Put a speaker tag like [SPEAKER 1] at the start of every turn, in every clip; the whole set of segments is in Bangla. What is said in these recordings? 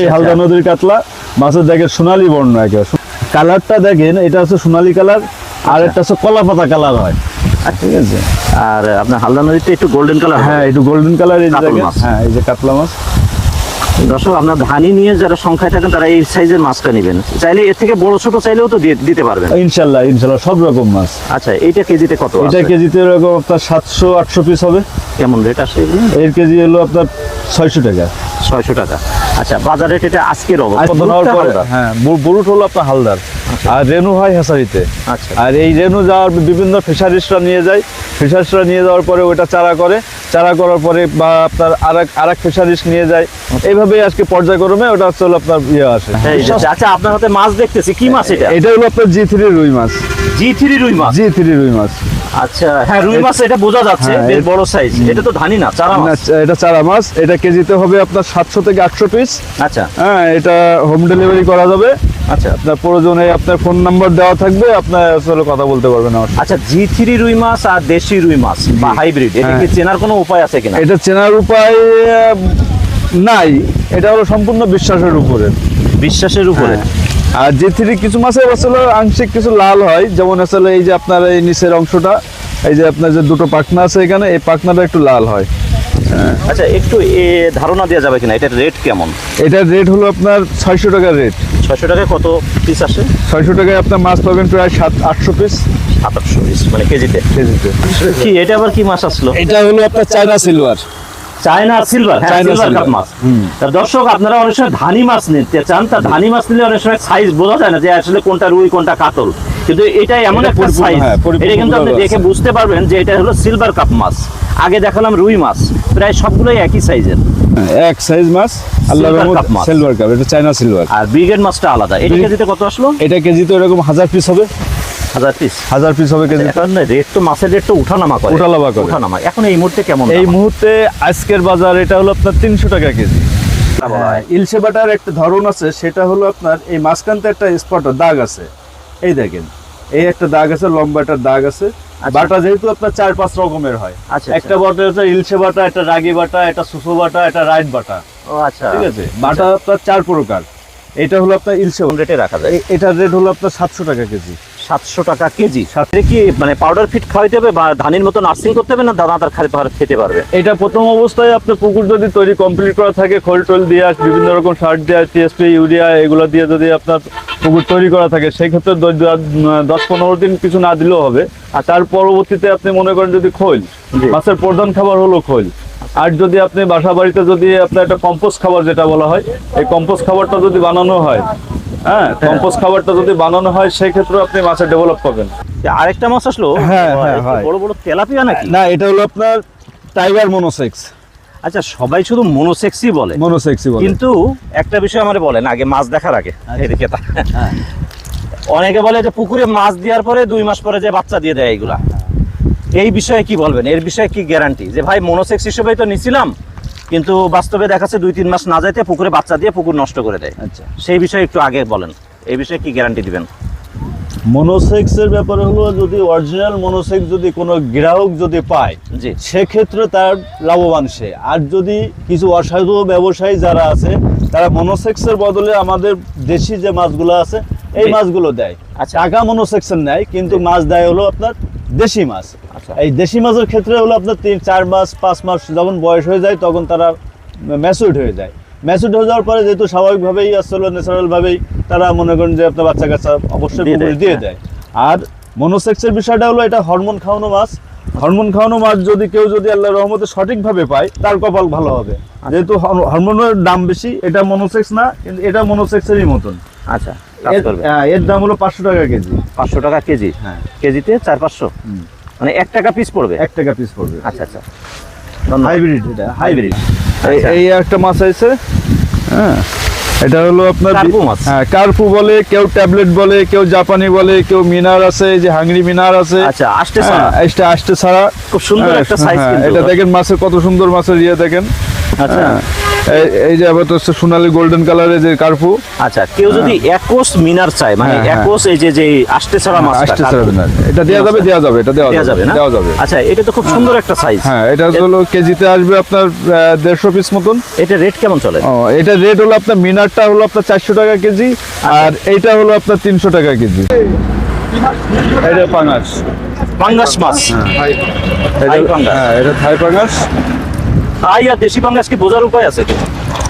[SPEAKER 1] এই হালদা নদীর কাতলা মাছের দেখেন সোনালী বর্ণ একেবারে। কালারটা দেখেন এটা হচ্ছে সোনালী কালার আর একটা হচ্ছে কলা পাতা কালার হয়। ঠিক আছে।
[SPEAKER 2] আর আপনার হালদা নদীতে একটু গোল্ডেন কালার
[SPEAKER 1] হ্যাঁ একটু গোল্ডেন কালার এই যে
[SPEAKER 2] মাছ।
[SPEAKER 1] হ্যাঁ এই যে কাতলা মাছ।
[SPEAKER 2] দর্শক আপনার ধানি নিয়ে যারা সংখ্যায় থাকেন তারা এই সাইজের মাছটা নেবেন। চাইলে এর থেকে বড় ছোট চাইলেও তো দিতে পারবেন।
[SPEAKER 1] ইনশাল্লাহ ইনশাল্লাহ সব রকম মাছ।
[SPEAKER 2] আচ্ছা এইটা কেজিতে কত
[SPEAKER 1] এটা কেজিতে এরকম আপনার সাতশো আটশো পিস হবে।
[SPEAKER 2] কেমন রেট আসে
[SPEAKER 1] এর কেজি হলো আপনার ছয়শো টাকা।
[SPEAKER 2] ছয়শো টাকা। আচ্ছা বাজার রেট এটা আজকের
[SPEAKER 1] হ্যাঁ বুরুট হলো আপনার হালদার। আর রেনু হয় হেসারিতে।
[SPEAKER 2] আচ্ছা।
[SPEAKER 1] আর এই রেনু যাওয়ার বিভিন্ন ফিশারিসরা নিয়ে যায়। ফিশারিসরা নিয়ে যাওয়ার পরে ওটা চারা করে। চারা করার পরে বা আপনার আর এক আর এক ফিশারিস নিয়ে যায়। এইভাবেই আজকে পর্যায়ক্রমে ওটা হচ্ছে হলো আপনার ইয়ে আসে।
[SPEAKER 2] এই যে, আচ্ছা আপনার হাতে মাছ দেখতেছি। কি মাছ এটা?
[SPEAKER 1] এটা হলো আপনার জি থ্রি রুই মাছ।
[SPEAKER 2] জি থ্রি রুই মাছ?
[SPEAKER 1] জি থ্রি রুই মাছ।
[SPEAKER 2] আচ্ছা হ্যাঁ রুই মাছ এটা বোঝা যাচ্ছে
[SPEAKER 1] হ্যাঁ,
[SPEAKER 2] বেশ বড় সাইজ এটা তো ধানি না চারা মাছ।
[SPEAKER 1] এটা চারা মাছ। এটা কেজিতে হবে আপনার সাতশো থেকে আটশো পিস।
[SPEAKER 2] আচ্ছা।
[SPEAKER 1] হ্যাঁ এটা হোম ডেলিভারি করা যাবে।
[SPEAKER 2] আচ্ছা।
[SPEAKER 1] আপনার প্রয়োজনে আপনার ফোন নাম্বার দেওয়া থাকবে আপনার আসলে কথা বলতে পারবেন আমার
[SPEAKER 2] আচ্ছা জি থ্রি রুই মাছ আর দেশি রুই মাছ বা হাইব্রিড এটা কি
[SPEAKER 1] হ্যাঁ।
[SPEAKER 2] চেনার কোনো উপায় আছে কিনা?
[SPEAKER 1] এটা চেনার উপায় নাই। এটা হলো সম্পূর্ণ বিশ্বাসের উপরে।
[SPEAKER 2] বিশ্বাসের উপরে।
[SPEAKER 1] হ্যাঁ। আর যে থ্রি কিছু মাছের আসলে আংশিক কিছু লাল হয় যেমন আসলে এই যে আপনার এই নিচের অংশটা এই যে আপনার যে দুটো পাখনা আছে এখানে এই পাখনাটা একটু লাল হয়।
[SPEAKER 2] আচ্ছা একটু ধারণা দেওয়া যাবে কিনা? এটার রেট কেমন?
[SPEAKER 1] এটার রেট হলো আপনার ছয়শো টাকার রেট
[SPEAKER 2] ছয়শো টাকায় কত পিস আসে?
[SPEAKER 1] ছয়শো টাকায় আপনার মাছ পাবেন প্রায় সাত আটশো পিস
[SPEAKER 2] সাতাশশো পিস মানে কেজিতে?
[SPEAKER 1] কেজিতে।
[SPEAKER 2] কি এটা আবার কি মাছ আসলো?
[SPEAKER 1] এটা হলো আপনার চায়না সিলভার
[SPEAKER 2] চায়না সিলভার হ্যাঁ সিলভার কাপ মাছ। দর্শক আপনারা অনেক সময় ধানি মাছ নিতে চান তা ধানি মাছ নিলে অনেক সময় সাইজ বোঝা যায় না যে আসলে কোনটা রুই কোনটা কাতল। কিন্তু এটা এমন একটা সাইজ
[SPEAKER 1] হ্যাঁ,
[SPEAKER 2] এটা কিন্তু আপনি দেখে বুঝতে পারবেন যে এটা হলো সিলভার কাপ মাছ। আগে দেখালাম রুই মাছ প্রায় সবগুলোই একই সাইজের।
[SPEAKER 1] এক সাইজ মাছ আল্লাহ রহমত
[SPEAKER 2] cup
[SPEAKER 1] সিলভার কাপ এটা চায়না সিলভার
[SPEAKER 2] আর ব্রিগেড মাছটা আলাদা। এটা কেজিতে কত আসলো?
[SPEAKER 1] এটা কেজিতে এরকম হাজার পিস হবে।
[SPEAKER 2] হাজার পিস
[SPEAKER 1] হাজার পিস হবে কেজি
[SPEAKER 2] এখন রেট তো মাছের রেট তো উঠানামা করে।
[SPEAKER 1] উঠানামা করে।
[SPEAKER 2] উঠানামা। এখন এই মুহূর্তে কেমন
[SPEAKER 1] এই মুহূর্তে আজকের বাজার এটা হলো আপনার তিনশো টাকা কেজি। হ্যাঁ, ইলশে বাটার একটা ধরন আছে সেটা হলো আপনার এই মাঝখানতে একটা স্পট দাগ আছে। এই দেখেন এই একটা দাগ আছে লম্বা একটা দাগ আছে। বাটা যেহেতু আপনার চার পাঁচ রকমের হয়।
[SPEAKER 2] আচ্ছা,
[SPEAKER 1] একটা বাটা হচ্ছে ইলশে বাটা একটা রাগি বাটা একটা সুসো বাটা একটা রাইট বাটা।
[SPEAKER 2] ও আচ্ছা।
[SPEAKER 1] ঠিক আছে? বাটা আপনার চার প্রকার। এটা হলো আপনার ইলশে
[SPEAKER 2] কোন রেটে রাখা যায়।
[SPEAKER 1] এটা এটার রেট হলো আপনার সাতশো টাকা কেজি।
[SPEAKER 2] সাতশো টাকা কেজি। সাথে কি মানে পাউডার ফিট খাওয়াইতে হবে বা ধানের মতো নার্সিং করতে হবে না দাদা তার খাতে পার- খেতে পারবে?
[SPEAKER 1] এটা প্রথম অবস্থায় আপনার পুকুর যদি তৈরি কমপ্লিট করা থাকে খোল টোল দিয়ে বিভিন্ন রকম সার দেওয়া টিএসপি ইউরিয়া এগুলো দিয়ে যদি আপনার পুকুর তৈরি করা থাকে সেই ক্ষেত্রে দশ পনেরো দিন কিছু না দিলেও হবে। আর তার পরবর্তীতে আপনি মনে করেন যদি খোল মাছের প্রধান খাবার হলো খোল। আর যদি আপনি বাসা বাড়িতে যদি আপনার একটা কম্পোস্ট খাবার যেটা বলা হয় এই কম্পোস্ট খাবারটা যদি বানানো হয় হ্যাঁ কম্পোস্ট খাবারটা যদি বানানো হয় সেই ক্ষেত্রে আপনি মাছের ডেভেলপ করবেন।
[SPEAKER 2] আরেকটা মাছ আসলো?
[SPEAKER 1] হ্যাঁ, হ্যাঁ,
[SPEAKER 2] বড় বড় তেলাপিয়া নাকি?
[SPEAKER 1] না এটা হলো আপনার টাইগার মনোসেক্স
[SPEAKER 2] আচ্ছা সবাই শুধু মনোসেক্সই বলে।
[SPEAKER 1] মনোসেক্সই বলে।
[SPEAKER 2] কিন্তু একটা বিষয় আমার বলেন আগে মাছ দেখার আগে। এদিকে তা- অনেকে বলে যে পুকুরে মাছ দেওয়ার পরে দুই মাস পরে যে বাচ্চা দিয়ে দেয় এইগুলা এই বিষয়ে কি বলবেন? এর বিষয়ে কি গ্যারান্টি যে ভাই মনোসেক্স হিসেবেই তো নিছিলাম কিন্তু বাস্তবে দেখাচ্ছে দুই তিন মাস না যাইতে পুকুরে বাচ্চা দিয়ে পুকুর নষ্ট করে দেয়।
[SPEAKER 1] আচ্ছা।
[SPEAKER 2] সেই বিষয়ে একটু আগে বলেন। এই বিষয়ে কি গ্যারান্টি দিবেন?
[SPEAKER 1] মনোসেক্সের ব্যাপারে হলো যদি অরিজিনাল মনোসেক্স যদি কোনো গ্রাহক যদি পায়
[SPEAKER 2] জি।
[SPEAKER 1] সেক্ষেত্রে তার লাভবান সে। আর যদি কিছু অসাধু ব্যবসায়ী যারা আছে তারা মনোসেক্সের বদলে আমাদের দেশি যে মাছগুলো আছে এই মাছগুলো দেয়।
[SPEAKER 2] আচ্ছা।
[SPEAKER 1] আগা মনোসেক্সের নেয় কিন্তু মাছ দেয় হলো আপনার দেশি মাছ। এই দেশি মাছের ক্ষেত্রে হলো আপনার তিন চার মাস পাঁচ মাস যখন বয়স হয়ে যায় তখন তারা ম্যাচুড হয়ে যায়। ম্যাচুড হয়ে যাওয়ার পরে যেহেতু স্বাভাবিকভাবেই আসলে ন্যাচারাল ভাবেই তারা মনে করেন যে আপনার বাচ্চা কাচ্চা অবশ্যই
[SPEAKER 2] দিয়ে দেয়,
[SPEAKER 1] পুকুরে দিয়ে। দেয়। আর মনোসেক্সের বিষয়টা হলো এটা হরমোন খাওয়ানো মাছ। হরমোন খাওয়ানো মাছ যদি কেউ যদি আল্লাহ রহমতে সঠিকভাবে পায় তার কপাল ভালো হবে। যেহেতু হরমোনের দাম বেশি এটা মনোসেক্স না কিন্তু এটা মনোসেক্সেরই মতন।
[SPEAKER 2] আচ্ছা
[SPEAKER 1] এর দাম হলো পাঁচশো টাকা কেজি।
[SPEAKER 2] পাঁচশো টাকা কেজি?
[SPEAKER 1] হ্যাঁ।
[SPEAKER 2] কেজিতে চার পাঁচশো? মানে এক টাকা পিস পড়বে?
[SPEAKER 1] এক টাকা পিস পড়বে।
[SPEAKER 2] আচ্ছা আচ্ছা।
[SPEAKER 1] হাইব্রিড এটা হাইব্রিড
[SPEAKER 2] আচ্ছা।
[SPEAKER 1] এই একটা মাছ আছে। হ্যাঁ এটা হলো আপনার
[SPEAKER 2] কার্পু মাছ।
[SPEAKER 1] হ্যাঁ কার্পু বলে কেউ ট্যাবলেট বলে কেউ জাপানি বলে কেউ মিনার আছে যে হাংরি মিনার আছে।
[SPEAKER 2] আচ্ছা আসতে
[SPEAKER 1] হ্যাঁ, এটা আসতে ছাড়া।
[SPEAKER 2] খুব সুন্দর
[SPEAKER 1] হ্যাঁ,
[SPEAKER 2] একটা size
[SPEAKER 1] হ্যাঁ,
[SPEAKER 2] কিন্তু।
[SPEAKER 1] এটা দেখেন মাছের কত সুন্দর মাছের ইয়ে দেখেন।
[SPEAKER 2] আচ্ছা।
[SPEAKER 1] হ্যাঁ, এই- যে আবার তো সোনালী গোল্ডেন কালারের যে কার্পু
[SPEAKER 2] আচ্ছা কেউ যদি একোস মিনার চায় মানে
[SPEAKER 1] হ্যাঁ, হ্যাঁ।
[SPEAKER 2] একোস এই যে যে আষ্টে ছাড়া মাছ
[SPEAKER 1] আসতে ছাড়বে না এটা দেওয়া যাবে দেওয়া যাবে এটা দেওয়া
[SPEAKER 2] দেওয়া যাবে
[SPEAKER 1] দেওয়া যাবে।
[SPEAKER 2] আচ্ছা এটা তো খুব সুন্দর একটা সাইজ
[SPEAKER 1] হ্যাঁ এটা হলো কেজিতে আসবে আপনার দেড়শো পিস মতন।
[SPEAKER 2] এটা রেট কেমন চলে?
[SPEAKER 1] ও এটা রেট হলো আপনার মিনারটা হলো আপনার চারশো টাকা কেজি আর এইটা হলো আপনার তিনশো টাকা কেজি। এটা পাঙাশ।
[SPEAKER 2] পাঙ্গাস মাছ।
[SPEAKER 1] এটা
[SPEAKER 2] থাই পাঙ্গাস।
[SPEAKER 1] এটা থাই
[SPEAKER 2] আর দেশি পাঙ্গাস কি বোঝার উপায় আছে?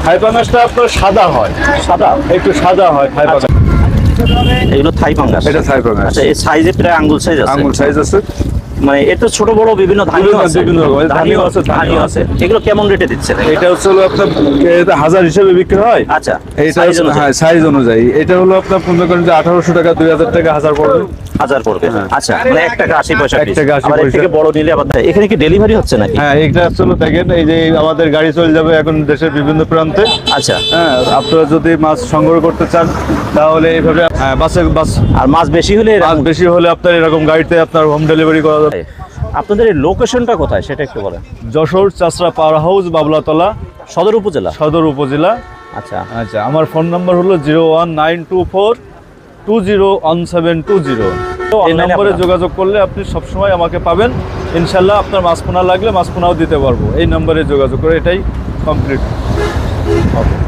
[SPEAKER 1] থাই পাঙাশটা আপনার সাদা হয়।
[SPEAKER 2] সাদা?
[SPEAKER 1] একটু সাদা হয় থাই পাঙাশ
[SPEAKER 2] এগুলো থাই পাঙ্গাস।
[SPEAKER 1] এটা থাই পাঙাশ
[SPEAKER 2] আচ্ছা এই সাইজে প্রায় আঙ্গুল সাইজ আছে।
[SPEAKER 1] আঙুল সাইজ আছে।
[SPEAKER 2] মানে এটা ছোট বড় বিভিন্ন ধানিও আছে।
[SPEAKER 1] বিভিন্ন রকমের
[SPEAKER 2] ধানিও আছে ধানিও আছে। এগুলো কেমন রেটে দিচ্ছেন?
[SPEAKER 1] এটা হচ্ছে হলো আপনার এটা হাজার হিসেবে বিক্রি হয়।
[SPEAKER 2] আচ্ছা
[SPEAKER 1] হচ্ছে- হ্যাঁ সাইজ অনুযায়ী। এটা হলো আপনার মনে করেন যে আঠারোশো টাকা দুই হাজার টাকা হাজার পড়বে।
[SPEAKER 2] হাজার পড়বে। আচ্ছা মানে এক টাকা আশি পয়সা
[SPEAKER 1] এক টাকা আশি পয়সা।
[SPEAKER 2] থেকে বড় নিলে আবার এখানে কি ডেলিভারি হচ্ছে নাকি?
[SPEAKER 1] হ্যাঁ এটা আসলে দেখেন এই যে আমাদের গাড়ি চলে যাবে এখন দেশের বিভিন্ন প্রান্তে।
[SPEAKER 2] আচ্ছা।
[SPEAKER 1] হ্যাঁ আপনারা যদি মাছ সংগ্রহ করতে চান তাহলে এইভাবে হ্যাঁ বাসে বাস।
[SPEAKER 2] আর মাছ বেশি হলে
[SPEAKER 1] মাছ বেশি হলে আপনার এরকম গাড়িতে আপনার হোম ডেলিভারি করা যাবে।
[SPEAKER 2] আপনাদের এই লোকেশনটা কোথায়? সেটা একটু বলেন।
[SPEAKER 1] যশোর চাষরা পাওয়ার হাউস বাবলাতলা।
[SPEAKER 2] সদর উপজেলা?
[SPEAKER 1] সদর উপজেলা।
[SPEAKER 2] আচ্ছা।
[SPEAKER 1] আচ্ছা আমার ফোন নাম্বার হলো zero one nine two four two zero one seven two zero
[SPEAKER 2] তো
[SPEAKER 1] এই নম্বরে যোগাযোগ করলে আপনি সবসময় আমাকে পাবেন। ইনশাল্লাহ আপনার মাছ পোনা লাগলে মাছ পোনাও দিতে পারব। এই নম্বরে যোগাযোগ করে এটাই কমপ্লিট হবে